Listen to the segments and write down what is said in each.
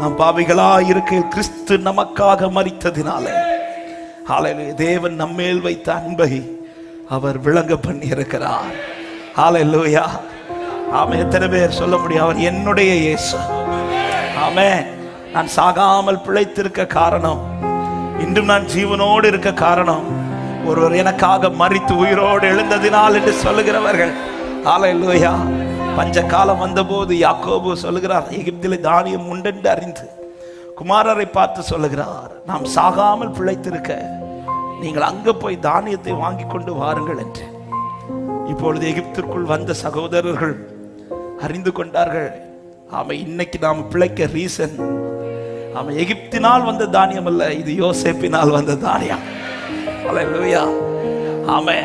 நாம் பாவிகளா இருக்கையில் கிறிஸ்து நமக்காக மறித்ததினாலே ஹalleluya. தேவன் நம்மேல் வைத்த அன்பை அவர் விளங்க பண்ணி இருக்கிறார் ஹalleluya. ஆமே எத்தனை பேர் சொல்ல முடியும்? அவர் என்னுடைய இயேசு. ஆமே நான் சாகாமல் பிழைத்திருக்க காரணம் இன்றும் நான் ஜீவனோடு இருக்க காரணம் ஒருவர் எனக்காக மறித்து உயிரோடு எழுந்ததினால் என்று சொல்லுகிறவர்கள். ஹalleluya. பஞ்ச காலம் வந்தபோது யாக்கோபு சொல்லுகிறார் எகிப்திலே தானியம் உண்டென்று அறிந்து குமாரரை பார்த்து சொல்லுகிறார் நாம் சாகாமல் பிழைத்திருக்க நீங்கள் அங்க போய் தானியத்தை வாங்கி கொண்டு வாருங்கள் என்று. இப்பொழுது எகிப்திற்குள் வந்த சகோதரர்கள் அறிந்து கொண்டார்கள் ஆமா இன்னைக்கு நாம் பிழைக்க ரீசன் ஆமா எகிப்தினால் வந்த தானியம் அல்ல இது யோசேப்பினால் வந்த தானியம். அவன் ஆமே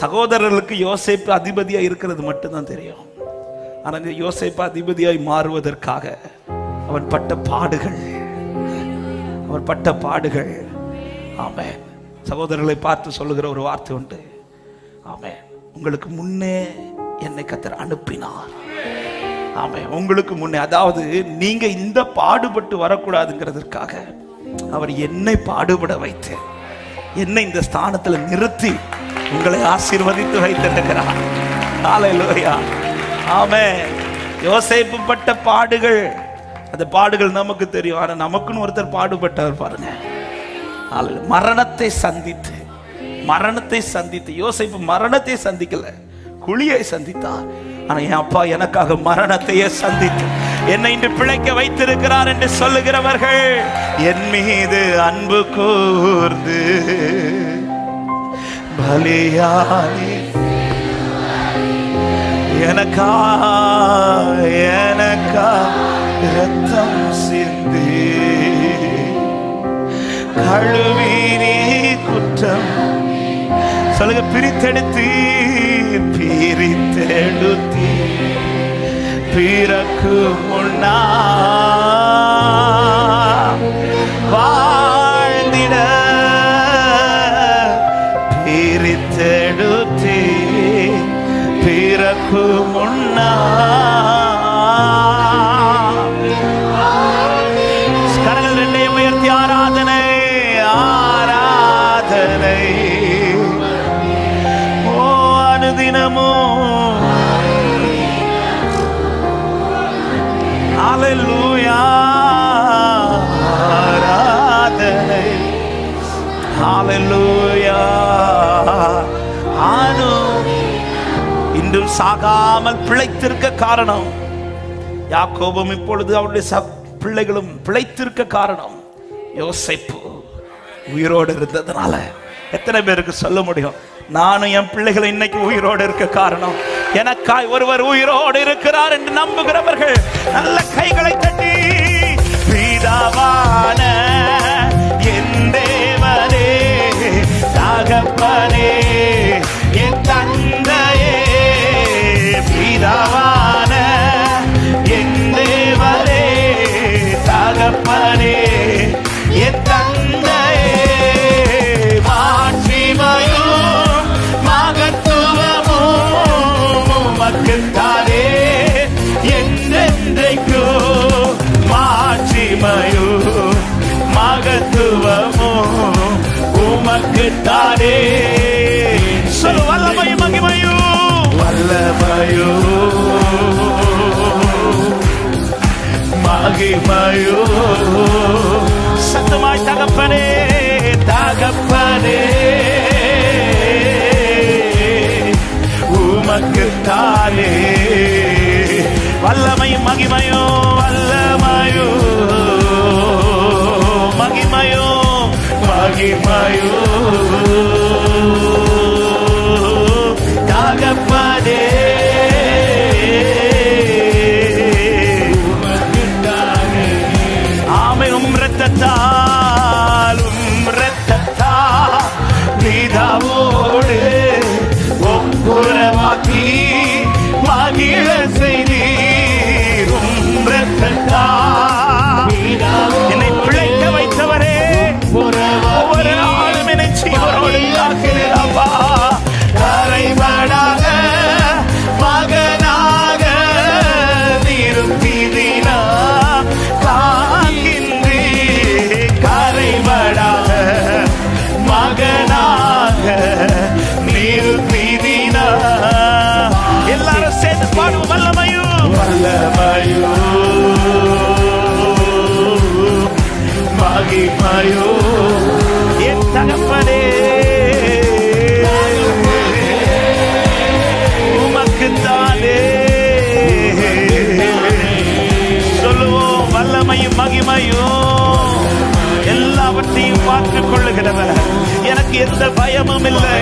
சகோதரர்களுக்கு யோசிப்பு அதிபதியாக இருக்கிறது மட்டும்தான் தெரியும். ஆனால் இந்த யோசிப்பு அதிபதியாய் மாறுவதற்காக அவன் பட்ட பாடுகள் அவர் பட்ட பாடுகள். ஆமே சகோதரர்களை பார்த்து சொல்லுகிற ஒரு வார்த்தை உண்டு. ஆமே உங்களுக்கு முன்னே என்னை கத்தர் அனுப்பினார். ஆமே உங்களுக்கு முன்னே அதாவது நீங்க இந்த பாடுபட்டு வரக்கூடாதுங்கிறதுக்காக அவர் என்னை பாடுபட வைத்து என்னை இந்த ஸ்தானத்தில் நிறுத்தி உங்களை ஆசீர்வதித்து வைத்திருக்கிறார். காலையிலோயா ஆமே யோசைப்பு பட்ட பாடுகள். அந்த பாடுகள் நமக்கு தெரியும். ஆனா நமக்குன்னு ஒருத்தர் பாடுபட்டவர் பாருங்க. மரணத்தை சந்தித்து மரணத்தை சந்தித்து யோசைப்பு மரணத்தை சந்திக்கல. குழியை சந்தித்தார். ஆனா என் அப்பா எனக்காக மரணத்தையே சந்தித்து என்னை இன்று பிழைக்க வைத்திருக்கிறார் என்று சொல்லுகிறவர்கள் என் மீது அன்பு கூர்ந்து பலியானி எனக்கா எனக்கா ரத்தம் சிந்தி கழுவினி குற்றம் சொல்லுங்க பிரித்தெடுத்து பிரித்தெடுத்து. பிறக்கு முன்னா பிறப்பு முன்னா. கரங்கள் ரெண்டையும் உயர்த்தி ஆராதனை ஆராதனை. ஓ அனுதினமோ காரணம். யாக்கோபும் இப்பொழுது அவருடைய பிள்ளைகளும் பிழைத்திருக்க காரணம். யோசேப்பு உயிரோடு இருந்ததுனால எத்தனை பேருக்கு சொல்ல முடியும்? நானும் என் பிள்ளைகளை இன்னைக்கு உயிரோடு இருக்க காரணம். எனக்காய் ஒருவர் உயிரோடு இருக்கிறார் என்று நம்புகிறவர்கள் நல்ல கைகளை தட்டி பிதாவான என் தேவனே தகப்பனே வல்லமையும் மகிமையோ சத்தமாய் தகப்பனே தகப்பனே உமக்கு தானே வல்லமையும் மகிமையோ வல்லமையோ மகிமையோ மகிமையோ மாயோ என் தகப்பனே உமக்கு தானே சொல்லுவோம் வல்லமையும் மகிமையும் எல்லாவற்றையும் பார்த்துக் கொள்ளுகிறவர் எனக்கு எந்த பயமும் இல்லை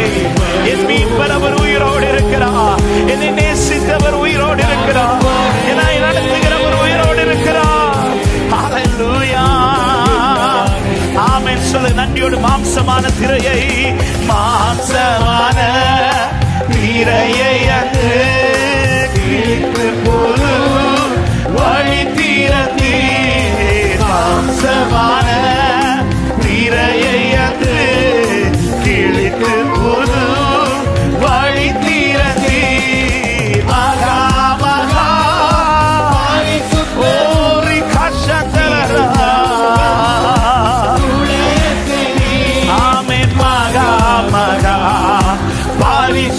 என் மீன்பர் அவர் உயிரோடு இருக்கிறார் என்னை நேசித்தவர் உயிரோடு இருக்கிறார்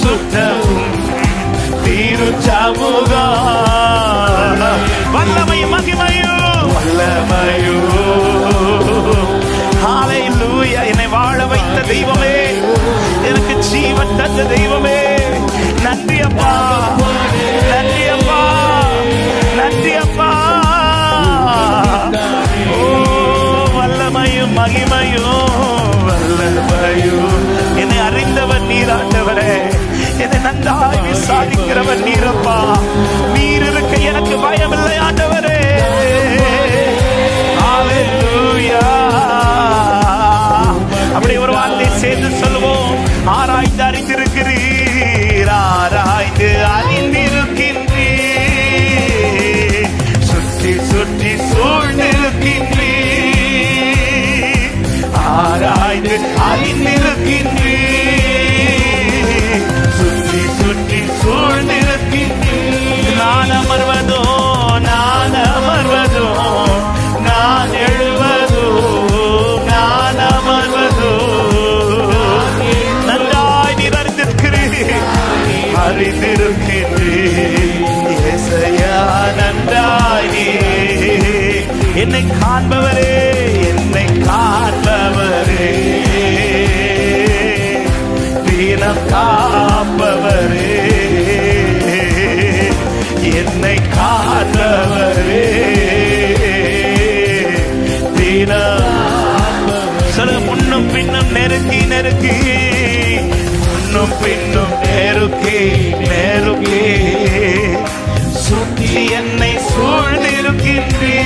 பரிசுத்தமும் திருச்சமுகா வல்லமையும் மகிமையும். வல்லமையும். ஹalleluya என்னை வாழ வைத்த தெய்வமே. எனக்கு ஜீவன் தந்த தெய்வமே. தாய் விசாரிக்கிறவன் நீரப்பா காண்பவரே என்னை காண்பவரே. தீனம் காப்பவரே. என்னை காண்பவரே. சில முன்னும் பின்னும் நெருக்கி நெருக்கி. முன்னும் பின்னும் நெருக்கி நெருக்கி. சுற்றி என்னை சூழ்ந்திருக்கின்றே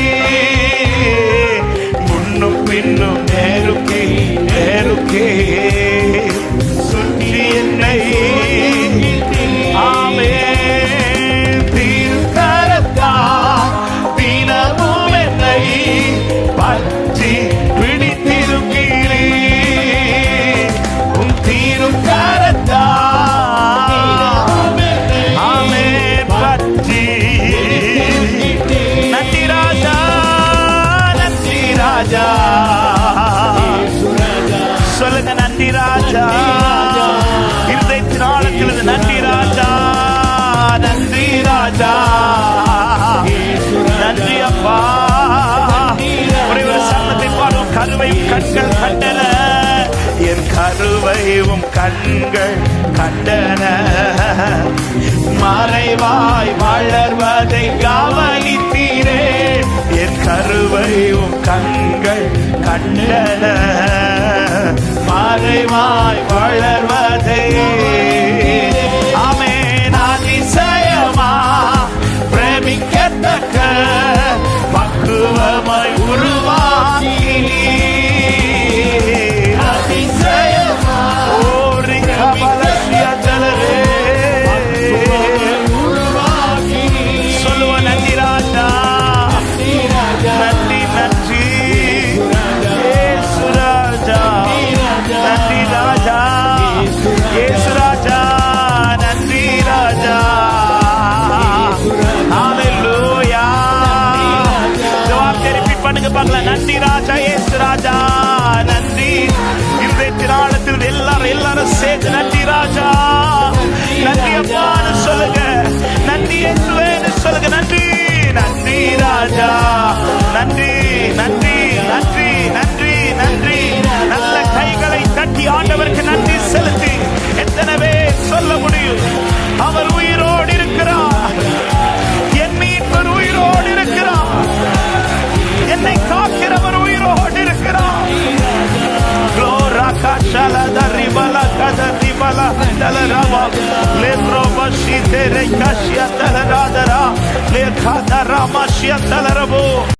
இன்னும் நேருக்கே நேருக்கே. சொல்லி என்னை ராஜா. இருதயத்தின் ஆழத்தில் நன்றி ராஜா. நன்றி ராஜா. நன்றி அப்பா. ஒரே ஒரு சரணத்தை பாடும் கருவையும் கண்கள் கண்டன. என் கருவையும் கண்கள் கண்டன. மறைவாய் வளர்வதை கவனித்தீரே. கருவையும் கண்கள் கண்டன. மறைவாய் வளர்வதே. ஏசு ராஜா நன்றி ராஜா. ஹalleluya இந்த வார்த்தையை பண்ணுங்க பார்க்கலாம். நன்றி ராஜா ஏசு ராஜா நன்றி. இருதயத்தின் ஆழத்தில் எல்லாரும் எல்லாரும் சேர்த்து நன்றி ராஜா. நன்றி அப்பான்னு சொல்லுங்க. நன்றி இயேசுவேன்னு சொல்லுங்க. நன்றி நன்றி ராஜா. நன்றி நன்றி நன்றி நன்றி நன்றி. நல்ல கைகளை தட்டி ஆண்டவருக்கு நன்றி செலுத்தி. முடியும் அவர் உயிரோடு இருக்கிறார் என் மீட்பர் உயிரோடு இருக்கிறார் என்னை காக்கிறவர் உயிரோடு இருக்கிறார் Glora kashala daribala kadaribala dalarama lebro bashi tere kashya dalara le kadarama shya dalarabu